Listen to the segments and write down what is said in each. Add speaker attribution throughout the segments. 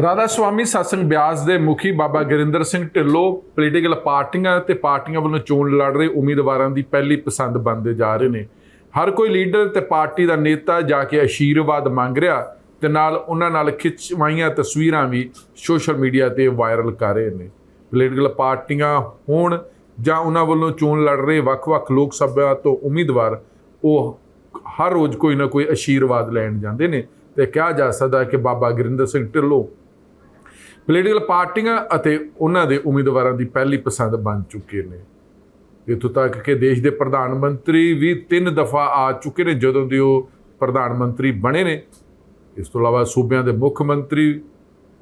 Speaker 1: ਰਾਧਾ ਸਵਾਮੀ ਸਤਸੰਗ ਬਿਆਸ ਦੇ ਮੁਖੀ ਬਾਬਾ ਗੁਰਿੰਦਰ ਸਿੰਘ ਢਿੱਲੋਂ ਪੋਲੀਟੀਕਲ ਪਾਰਟੀਆਂ ਤੇ ਪਾਰਟੀਆਂ ਵੱਲੋਂ ਚੋਣ ਲੜ ਰਹੇ ਉਮੀਦਵਾਰਾਂ ਦੀ ਪਹਿਲੀ ਪਸੰਦ ਬਣਦੇ ਜਾ ਰਹੇ ਨੇ। ਹਰ ਕੋਈ ਲੀਡਰ ਤੇ ਪਾਰਟੀ ਦਾ ਨੇਤਾ ਜਾ ਕੇ ਆਸ਼ੀਰਵਾਦ ਮੰਗ ਰਿਹਾ ਤੇ ਨਾਲ ਉਹਨਾਂ ਨਾਲ ਖਿੱਚਵਾਈਆਂ ਤਸਵੀਰਾਂ ਵੀ ਸੋਸ਼ਲ ਮੀਡੀਆ ਤੇ ਵਾਇਰਲ ਕਰ ਰਹੇ ਨੇ। ਪੋਲੀਟੀਕਲ ਪਾਰਟੀਆਂ ਹੋਣ ਜਾਂ ਉਹਨਾਂ ਵੱਲੋਂ ਚੋਣ ਲੜ ਰਹੇ ਵੱਖ-ਵੱਖ ਲੋਕ ਸਭਾ ਤੋਂ ਉਮੀਦਵਾਰ, ਉਹ ਹਰ ਰੋਜ਼ ਕੋਈ ਨਾ ਕੋਈ ਆਸ਼ੀਰਵਾਦ ਲੈਣ ਜਾਂਦੇ ਨੇ ਤੇ ਕਿਹਾ ਜਾ ਸਕਦਾ ਕਿ ਬਾਬਾ ਗੁਰਿੰਦਰ ਸਿੰਘ ਢਿੱਲੋਂ ਪੋਲੀਟੀਕਲ ਪਾਰਟੀਆਂ ਅਤੇ ਉਹਨਾਂ ਦੇ ਉਮੀਦਵਾਰਾਂ ਦੀ ਪਹਿਲੀ ਪਸੰਦ ਬਣ ਚੁੱਕੇ ਨੇ। ਇੱਥੋਂ ਤੱਕ ਕਿ ਦੇਸ਼ ਦੇ ਪ੍ਰਧਾਨ ਮੰਤਰੀ ਵੀ ਤਿੰਨ ਦਫਾ ਆ ਚੁੱਕੇ ਨੇ ਜਦੋਂ ਦੇ ਉਹ ਪ੍ਰਧਾਨ ਮੰਤਰੀ ਬਣੇ ਨੇ। ਇਸ ਤੋਂ ਇਲਾਵਾ ਸੂਬਿਆਂ ਦੇ ਮੁੱਖ ਮੰਤਰੀ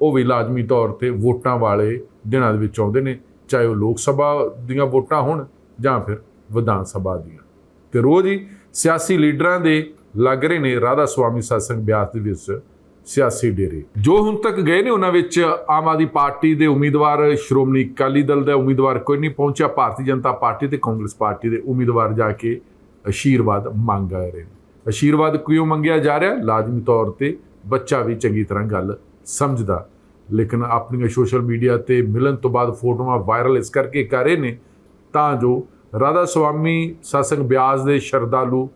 Speaker 1: ਉਹ ਵੀ ਲਾਜ਼ਮੀ ਤੌਰ ਤੇ ਵੋਟਾਂ ਵਾਲੇ ਦਿਨਾਂ ਦੇ ਵਿੱਚ ਆਉਂਦੇ ਨੇ, ਚਾਹੇ ਉਹ ਲੋਕ ਸਭਾ ਦੀਆਂ ਵੋਟਾਂ ਹੋਣ ਜਾਂ ਫਿਰ ਵਿਧਾਨ ਸਭਾ ਦੀਆਂ। ਤੇ ਰੋਜ਼ ਹੀ ਸਿਆਸੀ ਲੀਡਰਾਂ ਦੇ ਲੱਗ ਰਹੇ ਨੇ ਰਾਧਾ ਸੁਆਮੀ ਸਤਸੰਗ ਬਿਆਸ ਦੇ ਵਿੱਚ ਸਿਆਸੀ ਡੇਰੇ। ਜੋ ਹੁਣ ਤੱਕ ਗਏ ਨੇ ਉਹਨਾਂ ਵਿੱਚ ਆਮ ਆਦਮੀ ਪਾਰਟੀ ਦੇ ਉਮੀਦਵਾਰ, ਸ਼੍ਰੋਮਣੀ ਅਕਾਲੀ ਦਲ ਦਾ ਉਮੀਦਵਾਰ ਕੋਈ ਨਹੀਂ ਪਹੁੰਚਿਆ। ਭਾਰਤੀ ਜਨਤਾ ਪਾਰਟੀ ਤੇ ਕਾਂਗਰਸ ਪਾਰਟੀ ਦੇ ਉਮੀਦਵਾਰ ਜਾ ਕੇ ਆਸ਼ੀਰਵਾਦ ਮੰਗ ਆਏ ਰਹੇ ਨੇ। ਆਸ਼ੀਰਵਾਦ ਕਿਉਂ ਮੰਗਿਆ ਜਾ ਰਿਹਾ? ਲਾਜ਼ਮੀ ਤੌਰ ਤੇ ਬੱਚਾ ਵੀ ਚੰਗੀ ਤਰ੍ਹਾਂ ਗੱਲ ਸਮਝਦਾ। ਲੇਕਿਨ ਆਪਣੀਆਂ ਸੋਸ਼ਲ ਮੀਡੀਆ ਤੇ ਮਿਲਣ ਤੋਂ ਬਾਅਦ ਫੋਟੋਆਂ ਵਾਇਰਲ ਇਸ ਕਰਕੇ ਕਰ ਰਹੇ ਨੇ ਤਾਂ ਜੋ ਰਾਧਾ ਸੁਆਮੀ ਸਤਸੰਗ ਬਿਆਸ ਦੇ ਸ਼ਰਧਾਲੂ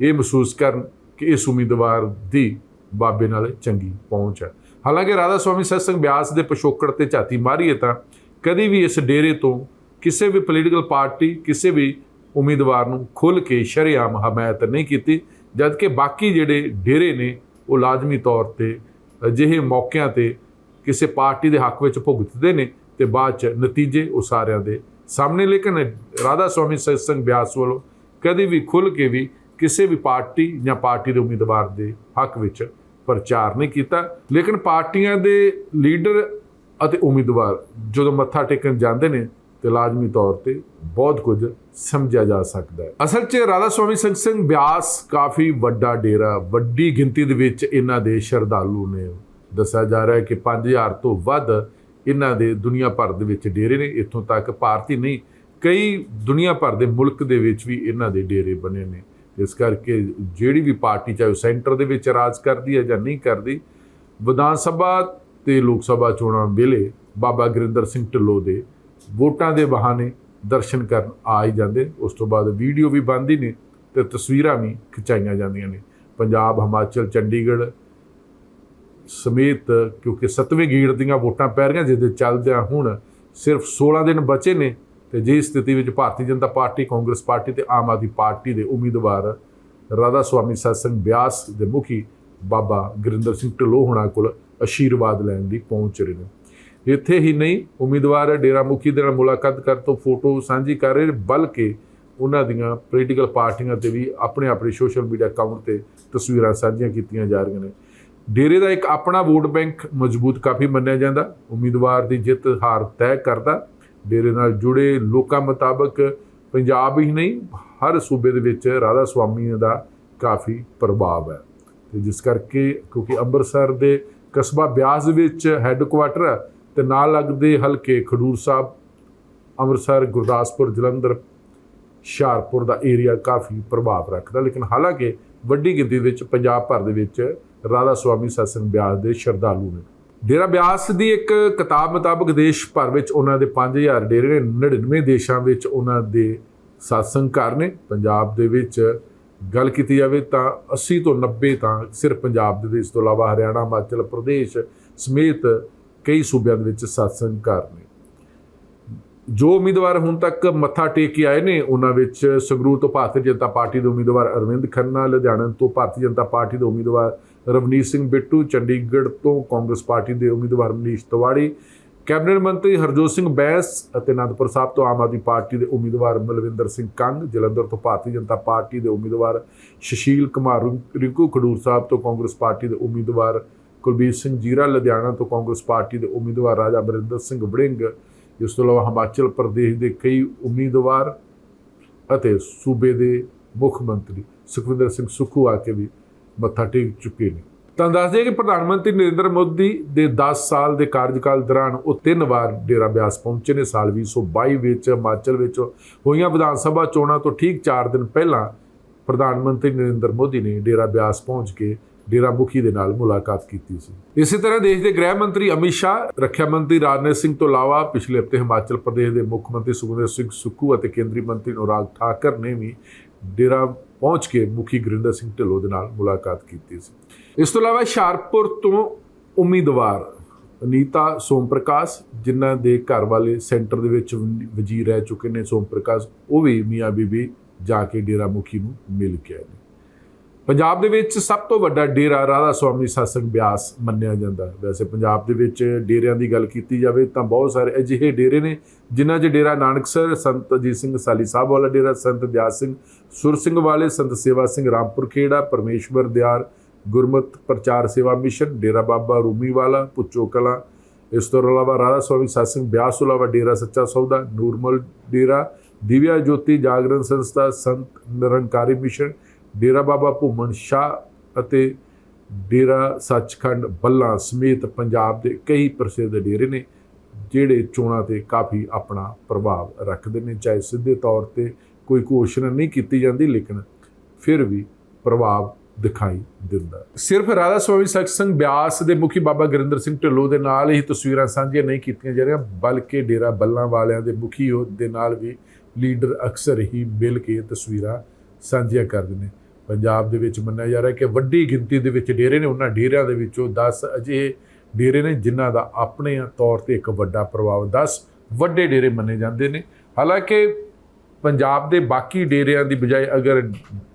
Speaker 1: ਇਹ ਮਹਿਸੂਸ ਕਰਨ ਕਿ ਇਸ ਉਮੀਦਵਾਰ ਦੀ ਬਾਬੇ ਨਾਲ ਚੰਗੀ ਪਹੁੰਚ ਹੈ। ਹਾਲਾਂਕਿ ਰਾਧਾ ਸੁਆਮੀ ਸਤਸੰਗ ਬਿਆਸ ਦੇ ਪਿਛੋਕੜ ਤੇ ਝਾਤੀ ਮਾਰੀਏ ਤਾਂ ਕਦੀ ਵੀ ਇਸ ਡੇਰੇ ਤੋਂ ਕਿਸੇ ਵੀ ਪੋਲੀਟੀਕਲ ਪਾਰਟੀ ਕਿਸੇ ਵੀ ਉਮੀਦਵਾਰ ਨੂੰ ਖੁੱਲ ਕੇ ਸ਼ਰੇਆਮ ਹਮਾਇਤ ਨਹੀਂ ਕੀਤੀ, ਜਦਕਿ ਬਾਕੀ ਜਿਹੜੇ ਡੇਰੇ ਨੇ, ਉਹ ਲਾਜ਼ਮੀ ਤੌਰ ਤੇ ਅਜਿਹੇ ਮੌਕਿਆਂ ਤੇ ਕਿਸੇ ਪਾਰਟੀ ਦੇ ਹੱਕ ਵਿੱਚ ਭੁਗਤਦੇ ਨੇ ਤੇ ਬਾਅਦ ਚ ਨਤੀਜੇ ਉਹ ਸਾਰਿਆਂ ਦੇ ਸਾਹਮਣੇ। ਲੇਕਿਨ ਰਾਧਾ ਸੁਆਮੀ ਸਤਸੰਗ ਬਿਆਸ ਵੱਲੋਂ ਕਦੀ ਵੀ ਖੁੱਲ ਕੇ ਵੀ ਕਿਸੇ ਵੀ ਪਾਰਟੀ ਜਾਂ ਪਾਰਟੀ ਦੇ ਉਮੀਦਵਾਰ ਦੇ ਹੱਕ ਵਿੱਚ ਪ੍ਰਚਾਰ ਨਹੀਂ ਕੀਤਾ। ਲੇਕਿਨ ਪਾਰਟੀਆਂ ਦੇ ਲੀਡਰ ਅਤੇ ਉਮੀਦਵਾਰ ਜਦੋਂ ਮੱਥਾ ਟੇਕਣ ਜਾਂਦੇ ਨੇ, ਤੇ ਲਾਜ਼ਮੀ ਤੌਰ ਤੇ ਬਹੁਤ ਕੁਝ ਸਮਝਿਆ ਜਾ ਸਕਦਾ ਹੈ। ਅਸਲ 'ਚ ਰਾਧਾ ਸੁਆਮੀ ਸਿੰਘ ਸਿੰਘ ਬਿਆਸ ਕਾਫੀ ਵੱਡਾ ਡੇਰਾ, ਵੱਡੀ ਗਿਣਤੀ ਦੇ ਵਿੱਚ ਇਹਨਾਂ ਦੇ ਸ਼ਰਧਾਲੂ ਨੇ। ਦੱਸਿਆ ਜਾ ਰਿਹਾ ਹੈ ਕਿ 5000 ਤੋਂ ਵੱਧ ਇਹਨਾਂ ਦੇ ਦੁਨੀਆ ਭਰ ਦੇ ਵਿੱਚ ਡੇਰੇ ਨੇ। ਇੱਥੋਂ ਤੱਕ ਭਾਰਤੀ ਨਹੀਂ, ਕਈ ਦੁਨੀਆ ਭਰ ਦੇ ਮੁਲਕ ਦੇ ਵਿੱਚ ਵੀ ਇਹਨਾਂ ਦੇ ਡੇਰੇ ਬਣੇ ਨੇ। ਇਸ ਕਰਕੇ ਜਿਹੜੀ ਵੀ ਪਾਰਟੀ ਚਾਹੇ ਉਹ ਸੈਂਟਰ ਦੇ ਵਿੱਚ ਰਾਜ ਕਰਦੀ ਹੈ ਜਾਂ ਨਹੀਂ ਕਰਦੀ, ਵਿਧਾਨ ਸਭਾ ਤੇ ਲੋਕ ਸਭਾ ਚੋਣਾਂ ਵੇਲੇ ਬਾਬਾ ਗੁਰਿੰਦਰ ਸਿੰਘ ਢਿੱਲੋਂ ਦੇ ਵੋਟਾਂ ਦੇ ਬਹਾਨੇ ਦਰਸ਼ਨ ਕਰਨ ਆ ਹੀ ਜਾਂਦੇ, ਉਸ ਤੋਂ ਬਾਅਦ ਵੀਡੀਓ ਵੀ ਬਣਦੀ ਨੇ ਤੇ ਤਸਵੀਰਾਂ ਵੀ ਖਿਚਾਈਆਂ ਜਾਂਦੀਆਂ ਨੇ। ਪੰਜਾਬ, ਹਿਮਾਚਲ, ਚੰਡੀਗੜ੍ਹ ਸਮੇਤ ਕਿਉਂਕਿ ਸੱਤਵੇਂ ਗੇੜ ਦੀਆਂ ਵੋਟਾਂ ਪੈ ਰਹੀਆਂ, ਜਿਹਦੇ ਚੱਲਦਿਆਂ ਹੁਣ ਸਿਰਫ 16 ਦਿਨ ਬਚੇ ਨੇ ਤੇ ਜੇ ਸਥਿਤੀ ਵਿੱਚ ਭਾਰਤੀ ਜਨਤਾ ਪਾਰਟੀ, ਕਾਂਗਰਸ ਪਾਰਟੀ ਤੇ ਆਮ ਆਦਮੀ ਪਾਰਟੀ ਦੇ ਉਮੀਦਵਾਰ ਰਾਧਾ ਸੁਆਮੀ ਸਤਸੰਗ ਬਿਆਸ ਦੇ ਮੁਖੀ ਬਾਬਾ ਗੁਰਿੰਦਰ ਸਿੰਘ ਢਿੱਲੋਂ ਹੁਣਾਂ ਕੋਲ ਆਸ਼ੀਰਵਾਦ ਲੈਣ ਦੀ ਪਹੁੰਚ ਰਹੇ ਨੇ। ਇੱਥੇ ਹੀ ਨਹੀਂ, ਉਮੀਦਵਾਰ ਡੇਰਾ ਮੁਖੀ ਦੇ ਨਾਲ ਮੁਲਾਕਾਤ ਕਰ ਤੋਂ ਫੋਟੋ ਸਾਂਝੀ ਕਰ ਰਹੇ ਬਲਕਿ ਉਹਨਾਂ ਦੀਆਂ ਪੋਲੀਟੀਕਲ ਪਾਰਟੀਆਂ ਤੇ ਵੀ ਆਪਣੇ ਆਪਣੇ ਸੋਸ਼ਲ ਮੀਡੀਆ ਅਕਾਊਂਟ ਤੇ ਤਸਵੀਰਾਂ ਸਾਂਝੀਆਂ ਕੀਤੀਆਂ ਜਾ ਰਹੀਆਂ ਨੇ। ਡੇਰੇ ਦਾ ਇੱਕ ਆਪਣਾ ਵੋਟ ਬੈਂਕ ਮਜ਼ਬੂਤ ਕਾਫੀ ਮੰਨਿਆ ਜਾਂਦਾ, ਉਮੀਦਵਾਰ ਦੀ ਜਿੱਤ ਹਾਰ ਤੈਅ ਕਰਦਾ ਡੇਰੇ ਨਾਲ ਜੁੜੇ ਲੋਕਾਂ ਮੁਤਾਬਕ ਪੰਜਾਬ ਹੀ ਨਹੀਂ, ਹਰ ਸੂਬੇ ਦੇ ਵਿੱਚ ਰਾਧਾ ਸੁਆਮੀ ਦਾ ਕਾਫੀ ਪ੍ਰਭਾਵ ਹੈ। ਤੇ ਜਿਸ ਕਰਕੇ ਕਿਉਂਕਿ ਅੰਮ੍ਰਿਤਸਰ ਦੇ ਕਸਬਾ ਬਿਆਸ ਵਿੱਚ ਹੈੱਡਕੁਆਟਰ ਹੈ ਤੇ ਨਾਲ ਲੱਗਦੇ ਹਲਕੇ ਖਡੂਰ ਸਾਹਿਬ, ਅੰਮ੍ਰਿਤਸਰ, ਗੁਰਦਾਸਪੁਰ, ਜਲੰਧਰ, ਹੁਸ਼ਿਆਰਪੁਰ ਦਾ ਏਰੀਆ ਕਾਫੀ ਪ੍ਰਭਾਵ ਰੱਖਦਾ। ਲੇਕਿਨ ਹਾਲਾਂਕਿ ਵੱਡੀ ਗਿਣਤੀ ਵਿੱਚ ਪੰਜਾਬ ਭਰ ਦੇ ਵਿੱਚ ਰਾਧਾ ਸੁਆਮੀ ਸਤਸੰਗ ਬਿਆਸ ਦੇ ਸ਼ਰਧਾਲੂ ਨੇ। ਡੇਰਾ ਬਿਆਸ ਦੀ ਇੱਕ ਕਿਤਾਬ ਮੁਤਾਬਕ ਦੇਸ਼ ਭਰ ਵਿੱਚ ਉਹਨਾਂ ਦੇ 5000 ਡੇਰੇ ਨੇ 99 ਦੇਸ਼ਾਂ ਵਿੱਚ ਉਹਨਾਂ ਦੇ ਸਤਸੰਗ ਘਰ ਨੇ। ਪੰਜਾਬ ਦੇ ਵਿੱਚ ਗੱਲ ਕੀਤੀ ਜਾਵੇ ਤਾਂ 80 ਤੋਂ 90 ਤਾਂ ਸਿਰਫ ਪੰਜਾਬ ਦੇ ਇਸ ਤੋਂ ਇਲਾਵਾ ਹਰਿਆਣਾ, ਹਿਮਾਚਲ ਪ੍ਰਦੇਸ਼ ਸਮੇਤ ਕਈ ਸੂਬਿਆਂ ਦੇ ਵਿੱਚ ਸਤਸੰਗ ਘਰ ਨੇ। ਜੋ ਉਮੀਦਵਾਰ ਹੁਣ ਤੱਕ ਮੱਥਾ ਟੇਕ ਕੇ ਆਏ ਨੇ, ਉਹਨਾਂ ਵਿੱਚ ਸੰਗਰੂਰ ਤੋਂ ਭਾਰਤੀ ਜਨਤਾ ਪਾਰਟੀ ਦੇ ਉਮੀਦਵਾਰ ਅਰਵਿੰਦ ਖੰਨਾ, ਲੁਧਿਆਣਾ ਤੋਂ ਭਾਰਤੀ ਜਨਤਾ ਪਾਰਟੀ ਦੇ ਉਮੀਦਵਾਰ ਰਵਨੀਤ ਸਿੰਘ ਬਿੱਟੂ, ਚੰਡੀਗੜ੍ਹ ਤੋਂ ਕਾਂਗਰਸ ਪਾਰਟੀ ਦੇ ਉਮੀਦਵਾਰ ਮਨੀਸ਼ ਤਿਵਾੜੀ, ਕੈਬਨਿਟ ਮੰਤਰੀ ਹਰਜੋਤ ਸਿੰਘ ਬੈਂਸ ਅਤੇ ਅਨੰਦਪੁਰ ਸਾਹਿਬ ਤੋਂ ਆਮ ਆਦਮੀ ਪਾਰਟੀ ਦੇ ਉਮੀਦਵਾਰ ਮਲਵਿੰਦਰ ਸਿੰਘ ਕੰਗ, ਜਲੰਧਰ ਤੋਂ ਭਾਰਤੀ ਜਨਤਾ ਪਾਰਟੀ ਦੇ ਉਮੀਦਵਾਰ ਸ਼ਸ਼ੀਲ ਕੁਮਾਰ ਰਿੰ- ਰਿੰਕੂ ਖਡੂਰ ਸਾਹਿਬ ਤੋਂ ਕਾਂਗਰਸ ਪਾਰਟੀ ਦੇ ਉਮੀਦਵਾਰ ਕੁਲਬੀਰ ਸਿੰਘ ਜੀਰਾ, ਲੁਧਿਆਣਾ ਤੋਂ ਕਾਂਗਰਸ ਪਾਰਟੀ ਦੇ ਉਮੀਦਵਾਰ ਰਾਜਾ ਅਮਰਿੰਦਰ ਸਿੰਘ ਵੜਿੰਗ, ਇਸ ਤੋਂ ਇਲਾਵਾ ਹਿਮਾਚਲ ਪ੍ਰਦੇਸ਼ ਦੇ ਕਈ ਉਮੀਦਵਾਰ ਅਤੇ ਸੂਬੇ ਦੇ ਮੁੱਖ ਮੰਤਰੀ ਸੁਖਵਿੰਦਰ ਸਿੰਘ ਸੁੱਖੂ ਆ ਕੇ ਵੀ ਮੱਥਾ ਟੇਕ ਚੁੱਕੇ ਨੇ ਤਾਂ ਦੱਸ ਕਿ ਪ੍ਰਧਾਨ ਮੰਤਰੀ ਨਰਿੰਦਰ ਮੋਦੀ ਦੇ 10 ਸਾਲ ਦੇ ਕਾਰਜਕਾਲ ਦੌਰਾਨ ਉਹ ਤਿੰਨ ਵਾਰ ਡੇਰਾ ਬਿਆਸ ਪਹੁੰਚੇ ਨੇ। ਸਾਲ 2022 ਵਿੱਚ, ਹਿਮਾਚਲ ਵਿੱਚ ਹੋਈਆਂ ਵਿਧਾਨ ਸਭਾ ਚੋਣਾਂ ਤੋਂ ਠੀਕ 4 ਦਿਨ ਪਹਿਲਾਂ ਪ੍ਰਧਾਨ ਮੰਤਰੀ ਨਰਿੰਦਰ ਮੋਦੀ ਨੇ ਡੇਰਾ ਬਿਆਸ ਪਹੁੰਚ ਕੇ ਡੇਰਾ ਮੁਖੀ ਦੇ ਨਾਲ ਮੁਲਾਕਾਤ ਕੀਤੀ ਸੀ। ਇਸੇ ਤਰ੍ਹਾਂ ਦੇਸ਼ ਦੇ ਗ੍ਰਹਿ ਮੰਤਰੀ ਅਮਿਤ ਸ਼ਾਹ, ਰੱਖਿਆ ਮੰਤਰੀ ਰਾਜਨਾਥ ਸਿੰਘ ਤੋਂ ਇਲਾਵਾ ਪਿਛਲੇ ਹਫ਼ਤੇ ਹਿਮਾਚਲ ਪ੍ਰਦੇਸ਼ ਦੇ ਮੁੱਖ ਮੰਤਰੀ ਸੁਖਵਿੰਦਰ ਸਿੰਘ ਸੁੱਖੂ ਅਤੇ ਕੇਂਦਰੀ ਮੰਤਰੀ ਅਨੁਰਾਗ ਠਾਕਰ ਨੇ ਵੀ ਡੇਰਾ ਪਹੁੰਚ ਕੇ ਮੁਖੀ ਗੁਰਿੰਦਰ ਸਿੰਘ ਢਿੱਲੋਂ ਦੇ ਨਾਲ ਮੁਲਾਕਾਤ ਕੀਤੀ ਸੀ। ਇਸ ਤੋਂ ਇਲਾਵਾ ਹੁਸ਼ਿਆਰਪੁਰ ਤੋਂ ਉਮੀਦਵਾਰ ਅਨੀਤਾ ਸੋਮ ਪ੍ਰਕਾਸ਼ ਜਿਨ੍ਹਾਂ ਦੇ ਘਰ ਵਾਲੇ ਸੈਂਟਰ ਦੇ ਵਿੱਚ ਵਜ਼ੀਰ ਰਹਿ ਚੁੱਕੇ ਨੇ ਸੋਮ ਪ੍ਰਕਾਸ਼ ਉਹ ਵੀ ਮੀਆਂ ਬੀਬੀ ਜਾ ਕੇ ਡੇਰਾ ਮੁਖੀ ਨੂੰ ਮਿਲ ਕੇ ਆਏ ਪੰਜਾਬ ਦੇ ਵਿੱਚ ਸਭ ਤੋਂ ਵੱਡਾ ਡੇਰਾ ਰਾਧਾ ਸੁਆਮੀ ਸਤਸੰਗ ਬਿਆਸ ਮੰਨਿਆ ਜਾਂਦਾ ਵੈਸੇ ਪੰਜਾਬ ਦੇ ਵਿੱਚ ਡੇਰਿਆਂ ਦੀ ਗੱਲ ਕੀਤੀ ਜਾਵੇ ਤਾਂ ਬਹੁਤ ਸਾਰੇ ਅਜਿਹੇ ਡੇਰੇ ਨੇ ਜਿਨ੍ਹਾਂ 'ਚ ਡੇਰਾ ਨਾਨਕਸਰ ਸੰਤ ਅਜੀਤ ਸਿੰਘ ਸਾਲੀ ਸਾਹਿਬ ਵਾਲਾ ਡੇਰਾ, ਸੰਤ ਦਿਆਲ ਸਿੰਘ ਸੁਰ ਸਿੰਘ ਵਾਲੇ, ਸੰਤ ਸੇਵਾ ਸਿੰਘ ਰਾਮਪੁਰ ਖੇੜਾ, ਪਰਮੇਸ਼ਵਰ ਦਿਆਰ, ਗੁਰਮਤ ਪ੍ਰਚਾਰ ਸੇਵਾ ਮਿਸ਼ਨ, ਡੇਰਾ ਬਾਬਾ ਰੂਮੀ ਵਾਲਾ, ਪੁੱਚੋ ਕਲਾਂ। ਇਸ ਤੋਂ ਇਲਾਵਾ ਰਾਧਾ ਸਵਾਮੀ ਸਤਸੰਗ ਬਿਆਸ ਤੋਂ ਇਲਾਵਾ ਡੇਰਾ ਸੱਚਾ ਸੌਦਾ, ਨੂਰਮਲ ਡੇਰਾ, ਦਿਵਿਆ ਜੋਤੀ ਜਾਗਰਣ ਸੰਸਥਾ, ਸੰਤ ਨਿਰੰਕਾਰੀ ਮਿਸ਼ਨ ਡੇਰਾ ਬਾਬਾ ਭੂਮਨ ਸ਼ਾਹ ਅਤੇ ਡੇਰਾ ਸੱਚਖੰਡ ਬੱਲਾ ਸਮੇਤ ਪੰਜਾਬ ਦੇ ਕਈ ਪ੍ਰਸਿੱਧ ਡੇਰੇ ਨੇ, ਜਿਹੜੇ ਚੋਣਾਂ ਤੇ ਕਾਫੀ ਆਪਣਾ ਪ੍ਰਭਾਵ ਰੱਖਦੇ ਨੇ। ਚਾਹੇ ਸਿੱਧੇ ਤੌਰ ਤੇ ਕੋਈ ਘੋਸ਼ਣਾ ਨਹੀਂ ਕੀਤੀ ਜਾਂਦੀ, ਲੇਕਿਨ ਫਿਰ ਵੀ ਪ੍ਰਭਾਵ ਦਿਖਾਈ ਦਿੰਦਾ। ਸਿਰਫ ਰਾਧਾ ਸਵਾਮੀ ਸਤਸੰਗ ਬਿਆਸ ਦੇ ਮੁਖੀ ਬਾਬਾ ਗੁਰਿੰਦਰ ਸਿੰਘ ਢਿੱਲੋਂ ਦੇ ਨਾਲ ਹੀ ਤਸਵੀਰਾਂ ਸਾਂਝੀਆਂ ਨਹੀਂ ਕੀਤੀਆਂ ਜਾ ਰਹੀਆਂ, ਬਲਕਿ ਡੇਰਾ ਬੱਲਾਂ ਵਾਲਿਆਂ ਦੇ ਮੁਖੀ ਉਹ ਦੇ ਨਾਲ ਵੀ ਲੀਡਰ ਅਕਸਰ ਹੀ ਮਿਲ ਕੇ ਤਸਵੀਰਾਂ ਸਾਂਝੀਆਂ ਕਰਦੇ ਨੇ। ਪੰਜਾਬ ਦੇ ਵਿੱਚ ਮੰਨਿਆ ਜਾ ਰਿਹਾ ਕਿ ਵੱਡੀ ਗਿਣਤੀ ਦੇ ਵਿੱਚ ਡੇਰੇ ਨੇ, ਉਹਨਾਂ ਡੇਰਿਆਂ ਦੇ ਵਿੱਚੋਂ 10 ਅਜਿਹੇ ਡੇਰੇ ਨੇ ਜਿਨ੍ਹਾਂ ਦਾ ਆਪਣੇ ਤੌਰ ਤੇ ਇੱਕ ਵੱਡਾ ਪ੍ਰਭਾਵ 10 ਵੱਡੇ ਡੇਰੇ ਮੰਨੇ ਜਾਂਦੇ ਨੇ। ਹਾਲਾਂਕਿ ਪੰਜਾਬ ਦੇ ਬਾਕੀ ਡੇਰਿਆਂ ਦੀ ਬਜਾਏ ਅਗਰ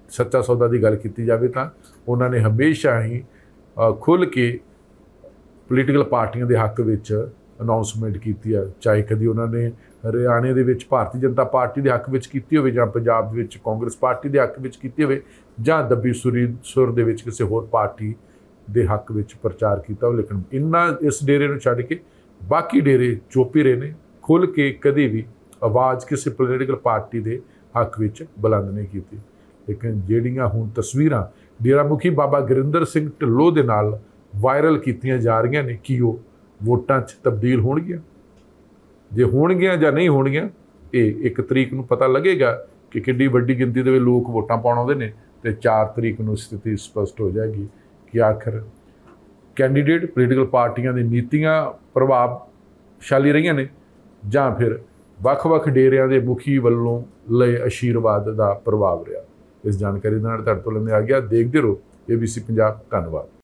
Speaker 1: ਸੱਚਾ ਸੌਦਾ ਦੀ ਗੱਲ ਕੀਤੀ ਜਾਵੇ ਤਾਂ ਉਹਨਾਂ ਨੇ ਹਮੇਸ਼ਾ ਹੀ ਖੁੱਲ ਕੇ ਪੋਲੀਟੀਕਲ ਪਾਰਟੀਆਂ ਦੇ ਹੱਕ ਵਿੱਚ ਅਨਾਉਂਸਮੈਂਟ ਕੀਤੀ ਆ। ਚਾਹੇ ਕਦੀ ਉਹਨਾਂ ਨੇ ਹਰਿਆਣੇ ਦੇ ਵਿੱਚ ਭਾਰਤੀ ਜਨਤਾ ਪਾਰਟੀ ਦੇ ਹੱਕ ਵਿੱਚ ਕੀਤੀ ਹੋਵੇ ਜਾਂ ਪੰਜਾਬ ਦੇ ਵਿੱਚ ਕਾਂਗਰਸ ਪਾਰਟੀ ਦੇ ਹੱਕ ਵਿੱਚ ਕੀਤੀ ਹੋਵੇ ਜਾਂ ਦੱਬੀ ਸੁਰੀ ਸੁਰ ਦੇ ਵਿੱਚ ਕਿਸੇ ਹੋਰ ਪਾਰਟੀ ਦੇ ਹੱਕ ਵਿੱਚ ਪ੍ਰਚਾਰ ਕੀਤਾ ਉਹ ਲੇਕਿਨ ਇੰਨਾ ਇਸ ਡੇਰੇ ਨੂੰ ਛੱਡ ਕੇ ਬਾਕੀ ਡੇਰੇ ਚੋਪੀ ਰਹੇ ਨੇ ਖੁੱਲ ਕੇ ਕਦੇ ਵੀ ਆਵਾਜ਼ ਕਿਸੇ ਪੋਲੀਟੀਕਲ ਪਾਰਟੀ ਦੇ ਹੱਕ ਵਿੱਚ ਬੁਲੰਦ ਨਹੀਂ ਕੀਤੀ। ਲੇਕਿਨ ਜਿਹੜੀਆਂ ਹੁਣ ਤਸਵੀਰਾਂ ਡੇਰਾ ਮੁਖੀ ਬਾਬਾ ਗੁਰਿੰਦਰ ਸਿੰਘ ਢਿੱਲੋਂ ਦੇ ਨਾਲ ਵਾਇਰਲ ਕੀਤੀਆਂ ਜਾ ਰਹੀਆਂ ਨੇ, ਕਿ ਉਹ ਵੋਟਾਂ 'ਚ ਤਬਦੀਲ ਹੋਣਗੀਆਂ? ਜੇ ਹੋਣਗੀਆਂ ਜਾਂ ਨਹੀਂ ਹੋਣਗੀਆਂ, ਇਹ ਇੱਕ ਤਰੀਕ ਨੂੰ ਪਤਾ ਲੱਗੇਗਾ ਕਿ ਕਿੰਨੀ ਵੱਡੀ ਗਿਣਤੀ ਦੇ ਵਿੱਚ ਲੋਕ ਵੋਟਾਂ ਪਾਉਣ ਆਉਂਦੇ ਨੇ। ਤੇ 4 ਤਰੀਕ ਨੂੰ ਸਥਿਤੀ ਸਪਸ਼ਟ ਹੋ ਜਾਏਗੀ ਕਿ ਆਖਰ ਕੈਂਡੀਡੇਟ ਪੋਲੀਟੀਕਲ ਪਾਰਟੀਆਂ ਦੀ ਨੀਤੀਆਂ ਪ੍ਰਭਾਵਸ਼ਾਲੀ ਰਹੀਆਂ ਨੇ ਜਾਂ ਫਿਰ ਵੱਖ-ਵੱਖ ਡੇਰਿਆਂ ਦੇ ਮੁਖੀ ਵੱਲੋਂ ਲਏ ਆਸ਼ੀਰਵਾਦ ਦਾ ਪ੍ਰਭਾਵ ਰਿਹਾ। ਇਸ ਜਾਣਕਾਰੀ ਦੇ ਨਾਲ ਤੁਹਾਡੇ ਤੋਂ ਲੈਂਦੇ ਆ ਗਿਆ। ਦੇਖਦੇ ਰਹੋ ABC ਪੰਜਾਬ ਧੰਨਵਾਦ।